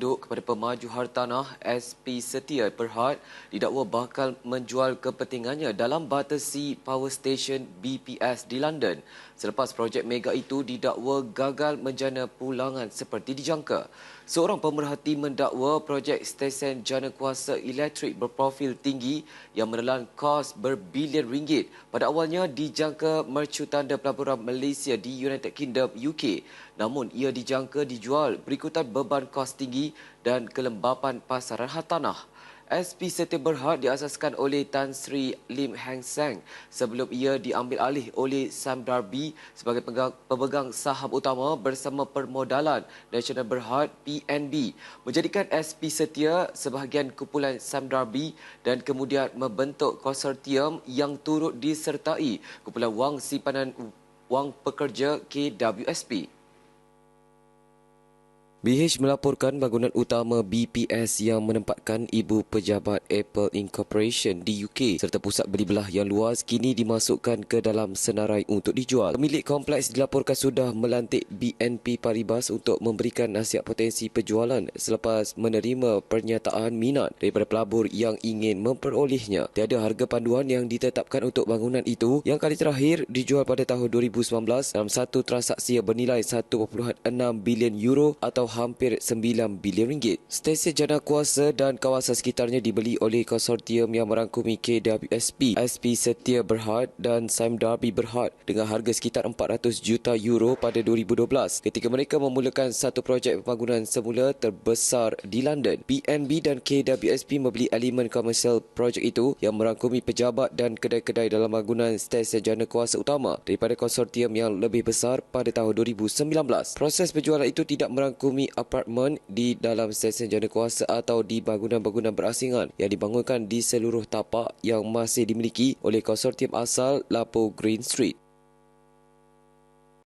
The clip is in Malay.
Duk kepada pemaju hartanah SP Setia Berhad didakwa bakal menjual kepentingannya dalam Battersea Power Station BPS di London. Selepas projek mega itu didakwa gagal menjana pulangan seperti dijangka. Seorang pemerhati mendakwa projek stesen jana kuasa elektrik berprofil tinggi yang menelan kos berbilion ringgit. Pada awalnya dijangka mercu tanda pelaburan Malaysia di United Kingdom UK namun ia dijangka dijual berikutan beban kos tinggi dan kelembapan pasaran hartanah. SP Setia Berhad diasaskan oleh Tan Sri Lim Hang Seng sebelum ia diambil alih oleh Sam Darby sebagai pemegang saham utama bersama permodalan National Berhad PNB menjadikan SP Setia sebahagian kumpulan Sam Darby dan kemudian membentuk konsortium yang turut disertai kumpulan wang simpanan wang pekerja KWSP. BH melaporkan bangunan utama BPS yang menempatkan ibu pejabat Apple Incorporation di UK serta pusat beli belah yang luas kini dimasukkan ke dalam senarai untuk dijual. Pemilik kompleks dilaporkan sudah melantik BNP Paribas untuk memberikan nasihat potensi penjualan selepas menerima pernyataan minat daripada pelabur yang ingin memperolehnya. Tiada harga panduan yang ditetapkan untuk bangunan itu yang kali terakhir dijual pada tahun 2019 dalam satu transaksi yang bernilai 1.6 bilion euro atau hampir 9 bilion ringgit. Stesen jana kuasa dan kawasan sekitarnya dibeli oleh konsortium yang merangkumi KWSP, SP Setia Berhad dan Sam Darby Berhad dengan harga sekitar 400 juta euro pada 2012 ketika mereka memulakan satu projek pembangunan semula terbesar di London. BNB dan KWSP membeli elemen komersial projek itu yang merangkumi pejabat dan kedai-kedai dalam bangunan stesen jana kuasa utama daripada konsortium yang lebih besar pada tahun 2019. Proses penjualan itu tidak merangkumi menghuni apartmen di dalam stesen jana kuasa atau di bangunan-bangunan berasingan yang dibangunkan di seluruh tapak yang masih dimiliki oleh konsortium asal Lapo Green Street.